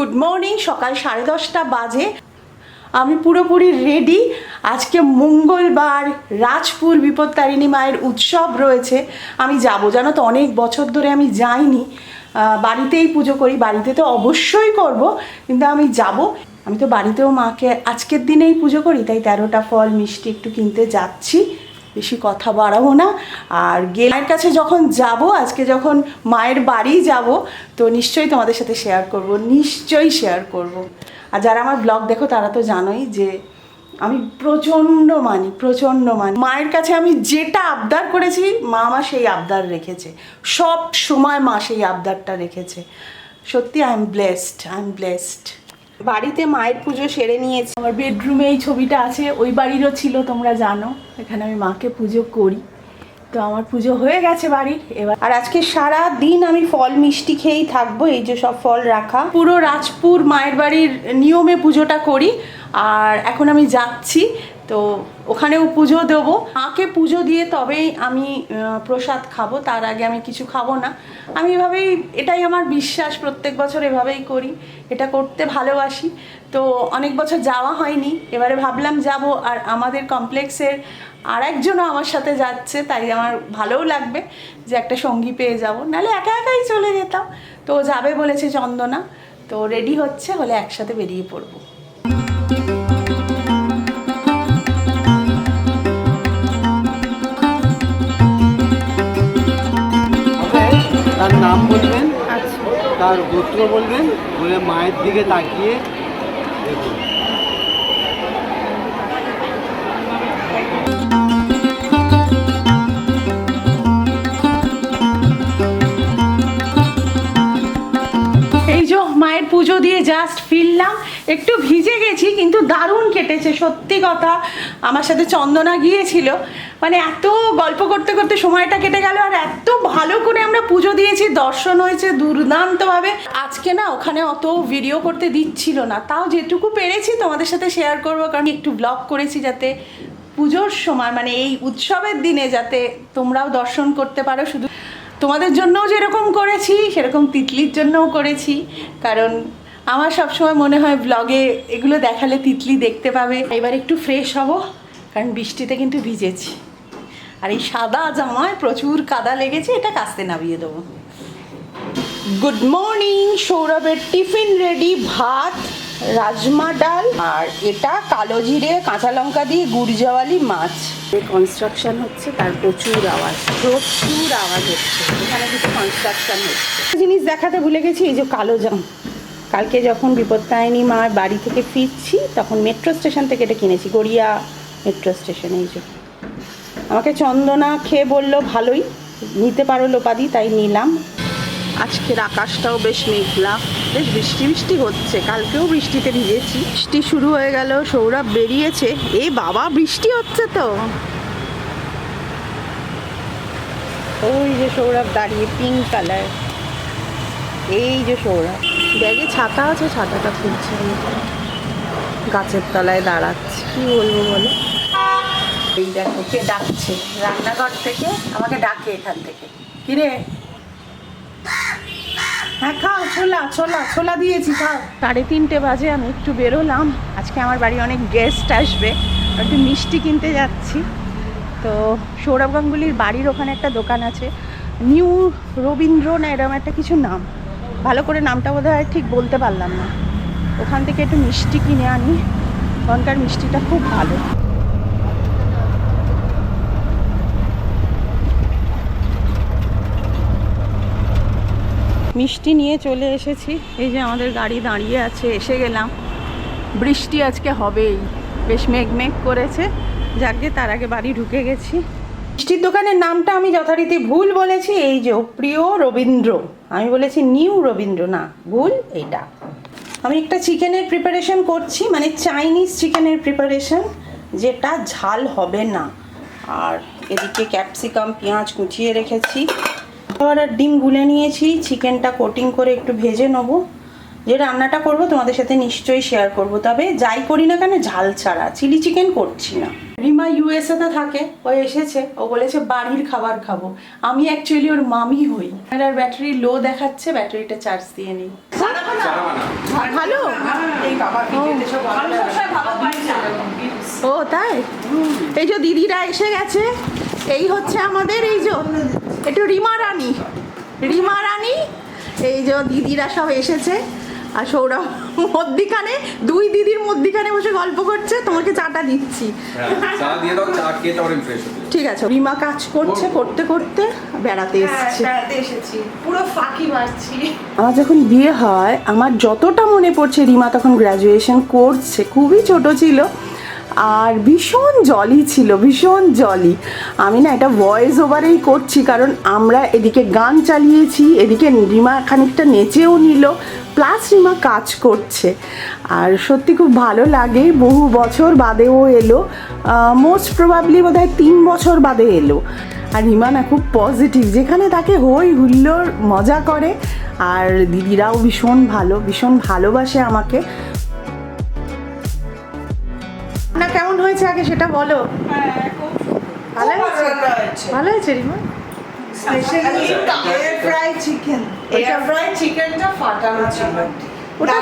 Good morning সকাল সাড়ে দশটা বাজে। আমি পুরোপুরি রেডি আজকে মঙ্গলবার, রাজপুর বিপত্তারিণী মায়ের উৎসব রয়েছে। আমি যাব, জানো তো, অনেক বছর ধরে আমি যাইনি। বাড়িতেই পুজো করি, বাড়িতে তো অবশ্যই করব, কিন্তু আমি যাব। আমি তো বাড়িতেও মাকে আজকের দিনেই পুজো করি, তাই তেরোটা ফল, মিষ্টি একটু কিনতে যাচ্ছি। বেশি কথা বাড়াবো না। আর গেলার কাছে যখন যাব, আজকে যখন মায়ের বাড়ি যাব, তো নিশ্চয়ই তোমাদের সাথে শেয়ার করব, নিশ্চয়ই শেয়ার করব। আর যারা আমার ব্লগ দেখো, তারা তো জানোই যে আমি প্রচণ্ড মানি প্রচণ্ড মানি। মায়ের কাছে আমি যেটা আবদার করেছি, মা আমার সেই আবদার রেখেছে। সব সময় মা সেই আবদারটা রেখেছে। সত্যি I am blessed I am blessed বাড়িতে মায়ের পুজো সেরে নিয়েছি। আমার বেডরুমে এই ছবিটা আছে ওই বাড়িরও ছিল তোমরা জানো। এখানে আমি মাকে পুজো করি। তো আমার পুজো হয়ে গেছে বাড়ির এবার আর আজকে সারা দিন আমি ফল মিষ্টি খেয়েই থাকব এই যে সব ফল রাখা। পুরো রাজপুর মায়ের বাড়ির নিয়মে পুজোটা করি। আর এখন আমি যাচ্ছি তো ওখানেও পুজো দেবো। মাকে পুজো দিয়ে তবেই আমি প্রসাদ খাব, তার আগে আমি কিছু খাব না। আমি এভাবেই, এটাই আমার বিশ্বাস, প্রত্যেক বছর এভাবেই করি। এটা করতে ভালোবাসি। তো অনেক বছর যাওয়া হয়নি, এবারে ভাবলাম যাব, আর আমাদের কমপ্লেক্সের আর একজনও আমার সাথে যাচ্ছে, তাই আমার ভালোও লাগবে যে একটা সঙ্গী পেয়ে যাব। নাহলে একা একাই চলে যেতাম। তো যাবে বলেছে চন্দনা, তো রেডি হচ্ছে, হলে একসাথে বেরিয়ে পড়ব। নাম বলবেন আচ্ছা। তার গোত্র বলবেন বলে মায়ের দিকে তাকিয়ে দেখুন। এই যে মায়ের পুজো দিয়ে জাস্ট ফিরলাম। একটু ভিজে গেছি কিন্তু দারুণ কেটেছে সত্যি কথা। আমার সাথে চন্দনা গিয়েছিল। মানে এত গল্প করতে করতে সময়টা কেটে গেল আর এত ভালো করে আমরা পুজো দিয়েছি, দর্শন হয়েছে দুর্দান্তভাবে। আজকে না ওখানে অত ভিডিও করতে দিচ্ছিল না, তাও যেটুকু পেরেছি তোমাদের সাথে শেয়ার করব, কারণ একটু ব্লগ করেছি যাতে পুজোর সময় মানে এই উৎসবের দিনে যাতে তোমরাও দর্শন করতে পারো শুধু। তোমাদের জন্যও যেরকম করেছি, সেরকম তিতলির জন্যও করেছি, কারণ আমার সবসময় মনে হয় ব্লগে এগুলো দেখালে তিতলি দেখতে পাবে। এবার একটু ফ্রেশ হব, কারণ বৃষ্টিতে কিন্তু ভিজেছি। আর এই সাদা জামায় প্রচুর কাদা লেগেছে এটা কাস্তে নামিয়ে দেবো। গুড মর্নিং সৌরভের টিফিন রেডি ভাত, রাজমা ডাল, আর এটা কালো জিরে, কাঁচা লঙ্কা দিয়ে গুড়জাওয়ালি মাছ। কনস্ট্রাকশন হচ্ছে, তার প্রচুর আওয়াজ প্রচুর আওয়াজ হচ্ছে। এখানে কিছু কনস্ট্রাকশন হচ্ছে। জিনিস দেখাতে ভুলে গেছি, এই যে কালো জাম। কালকে যখন বিপত্তায়নী মার বাড়ি থেকে ফিরছি, তখন মেট্রো স্টেশন থেকে এটা কিনেছি, গড়িয়া মেট্রো স্টেশন এই যে। আমাকে চন্দনা খেয়ে বলল ভালোই নিতে পারো লোপাদি তাই নিলাম। আজকের আকাশটাও বেশ মেঘলা। বেশ বৃষ্টি বৃষ্টি হচ্ছে কালকেও বৃষ্টিতে ভিজেছি। বৃষ্টি শুরু হয়ে গেল সৌরভ বেরিয়েছে। এ বাবা বৃষ্টি হচ্ছে তো। ওই যে সৌরভ দাঁড়িয়ে পিঙ্ক কালার এই যে সৌরভ। ব্যাগে ছাতা আছে ছাতাটা খুলছে। গাছের তলায় দাঁড়াচ্ছে। কি বলব বলো? এই দেখো, কে ডাকছে? রান্নাঘর থেকে আমাকে ডাকে এখান থেকে। কিরে? হ্যাঁ খাও, ছোলা ছোলা ছোলা দিয়েছি, খাও। সাড়ে তিনটে বাজে, আমি একটু বেরোলাম। আজকে আমার বাড়ি অনেক গেস্ট আসবে। একটু মিষ্টি কিনতে যাচ্ছি। তো সৌরভ গাঙ্গুলির বাড়ির ওখানে একটা দোকান আছে। নিউ রবীন্দ্র না এরকম একটা কিছু নাম। ভালো করে নামটা বোধ হয় ঠিক বলতে পারলাম না। ওখান থেকে একটু মিষ্টি কিনে আনি। ওখানকার মিষ্টিটা খুব ভালো। মিষ্টি নিয়ে চলে এসেছি। এই যে আমাদের গাড়ি দাঁড়িয়ে আছে, এসে গেলাম। বৃষ্টি আজকে হবেই। বেশ মেঘ মেঘ করেছে। যাকে তার আগে বাড়ি ঢুকে গেছি। মিষ্টির দোকানের নামটা আমি যথারীতি ভুল বলেছি। এই যে প্রিয় রবীন্দ্র। আমি বলেছি নিউ রবীন্দ্র। না, ভুল এইটা। আমি একটা চিকেনের প্রিপারেশন করছি মানে চাইনিজ চিকেনের প্রিপারেশন যেটা ঝাল হবে না। আর এদিকে ক্যাপসিকাম পেঁয়াজ কুচিয়ে রেখেছি। আবার ডিম গুলে নিয়েছি, চিকেনটা কোটিং করে একটু ভেজে নেব। যে রান্নাটা করব তোমাদের সাথে নিশ্চয়ই শেয়ার করব। তবে যাই করি না কেন, ঝাল ছাড়া। চিলি চিকেন করছি না। রিমা ইউএসএ তে থাকে, ও এসেছে, ও বলেছে বাড়ির খাবার খাব। আমি অ্যাকচুয়ালি ওর মামি হই। আর ব্যাটারি লো দেখাচ্ছে ব্যাটারিটা চার্জ দিয়ে নেই। ভালো? ও, তাই? এই যে দিদিরা এসে গেছে, এই হচ্ছে আমাদের, এই যে একটু রিমা রানী। রিমা রানী এই যে দিদিরা সব এসেছে আর সৌরভ মধ্যিখানে দুই দিদির মধ্যিখানে বসে গল্প করছে তোমাকে চাটা দিচ্ছি। হ্যাঁ, ঠিক আছে রিমা কাজ করছে করতে করতে বেড়াতে হ্যাঁ, এসছে। বেড়াতে এসেছি পুরো ফাঁকি মারছি। আমার যখন বিয়ে হয় আমার যতটা মনে পড়ছে রিমা তখন গ্র্যাজুয়েশন করছে খুবই ছোট ছিল। আর ভীষণ জলি ছিল, ভীষণ জলি আমি না এটা ভয়েস ওভারেই করছি, কারণ আমরা এদিকে গান চালিয়েছি, এদিকে রিমা খানিকটা নেচেও নিল প্লাস রিমা কাজ করছে। আর সত্যি খুব ভালো লাগে, বহু বছর বাদেও এলো মোস্ট প্রবাবলি বোধ হয় তিন বছর বাদে এলো। আর রিমা না খুব পজিটিভ যেখানে তাকে হই হুল্লোর মজা করে, আর দিদিরাও ভীষণ ভালো, ভীষণ ভালোবাসে আমাকে। কেমন হয়েছে আগে সেটা বলো? ভালো হয়েছে? ভালো হয়েছে। Rima? Fry chicken air fry চিকেনটা ফাটানো ওটা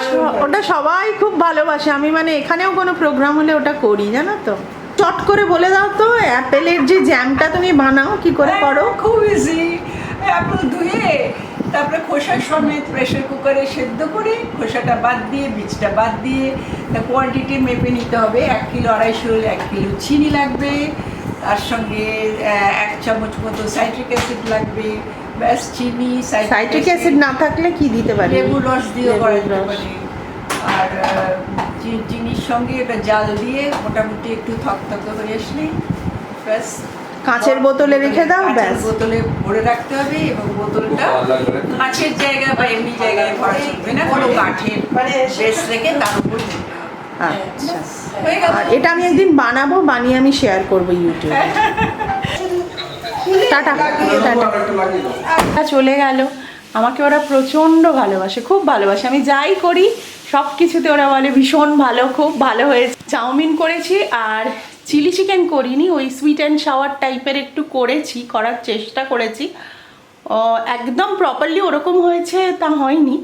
ওটা সবাই খুব ভালোবাসে। আমি মানে এখানেও কোনো প্রোগ্রাম হলে ওটা করি জানো তো? চট করে বলে দাও তো অ্যাপেলের যে জ্যামটা তুমি বানাও কি করে করো? হ্যাঁ, খুব ইজি আপেল ধুয়ে তারপরে খোসা সমেত প্রেশার কুকারে সেদ্ধ করে খোসাটা বাদ দিয়ে বীজটা বাদ দিয়ে তা কোয়ান্টিটি মেপে নিতে হবে। এক কিলো আড়াইশো এক কিলো চিনি লাগবে তার সঙ্গে এক চামচ মতো সাইট্রিক অ্যাসিড লাগবে ব্যাস চিনি সাইট্রিক অ্যাসিড না থাকলে কি দিতে পারি? লেবুর রস দিয়েও করা যেতে পারে। আর চিনির সঙ্গে এটা জাল দিয়ে মোটামুটি একটু থকথকে হয়ে আসলে ব্যাস কাঁচের বোতলে রেখে দাও, কাঁচের ব্যাস। বোতলে ভরে রাখতে হবে এবং বোতলটা। কাঁচের জায়গা বা এমনি জায়গায় ভরা চলবে না কোনো কাঠের মানে বেশ রেখে তার উপর আচ্ছা। আর এটা আমি একদিন বানাবো বানিয়ে আমি শেয়ার করব ইউটিউবে টাটা টাটা। ওরা চলে গেল। আমাকে ওরা প্রচণ্ড ভালোবাসে খুব ভালোবাসে। আমি যাই করি সব কিছুতে ওরা বলে ভীষণ ভালো খুব ভালো হয়েছে। চাউমিন করেছি আর চিলি চিকেন করিনি, ওই সুইট অ্যান্ড শাওয়ার টাইপের একটু করেছি, করার চেষ্টা করেছি। একদম প্রপারলি ওরকম হয়েছে তা হয়নি,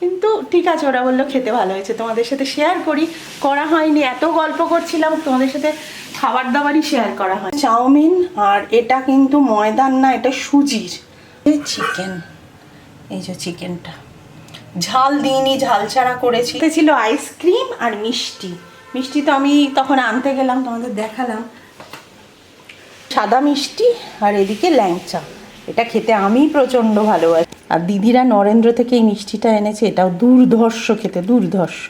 কিন্তু ঠিক আছে, ওরা বলল খেতে ভালো হয়েছে। তোমাদের সাথে শেয়ার করি, করা হয়নি, এত গল্প করছিলাম, তোমাদের সাথে খাবার দাবারই শেয়ার করা হয়। চাউমিন আর এটা কিন্তু ময়দান না, এটা সুজির। চিকেন এই যে চিকেনটা ঝাল দিইনি ঝাল ছাড়া করেছি। ছিল আইসক্রিম আর মিষ্টি। মিষ্টি তো আমি তখন আনতে গেলাম, তোমাদের দেখালাম। সাদা মিষ্টি আর এদিকে ল্যাংচা। এটা খেতে আমি প্রচণ্ড ভালোবাসি। আর দিদিরা নরেন্দ্র থেকে এই মিষ্টিটা এনেছে, এটাও দুর্ধর্ষ খেতে, দুর্ধর্ষ।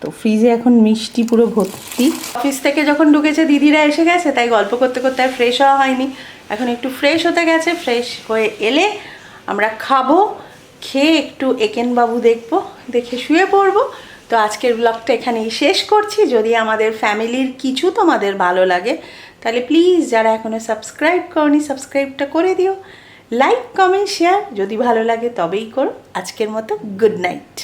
তো ফ্রিজে এখন মিষ্টি পুরো ভর্তি। অফিস থেকে যখন ঢুকেছে, দিদিরা এসে গেছে, তাই গল্প করতে করতে আর ফ্রেশ হওয়া হয়নি। এখন একটু ফ্রেশ হতে গেছে ফ্রেশ হয়ে এলে আমরা খাব, খেয়ে একটু একেন বাবু দেখব, দেখে শুয়ে পড়ব। তো আজকের ব্লগটা এখানেই শেষ করছি। যদি আমাদের ফ্যামিলির কিছু তোমাদের ভালো লাগে, তাহলে প্লিজ যারা এখনও সাবস্ক্রাইব করনি সাবস্ক্রাইবটা করে দিও। লাইক কমেন্ট শেয়ার যদি ভালো লাগে তবেই করো। আজকের মতো গুড নাইট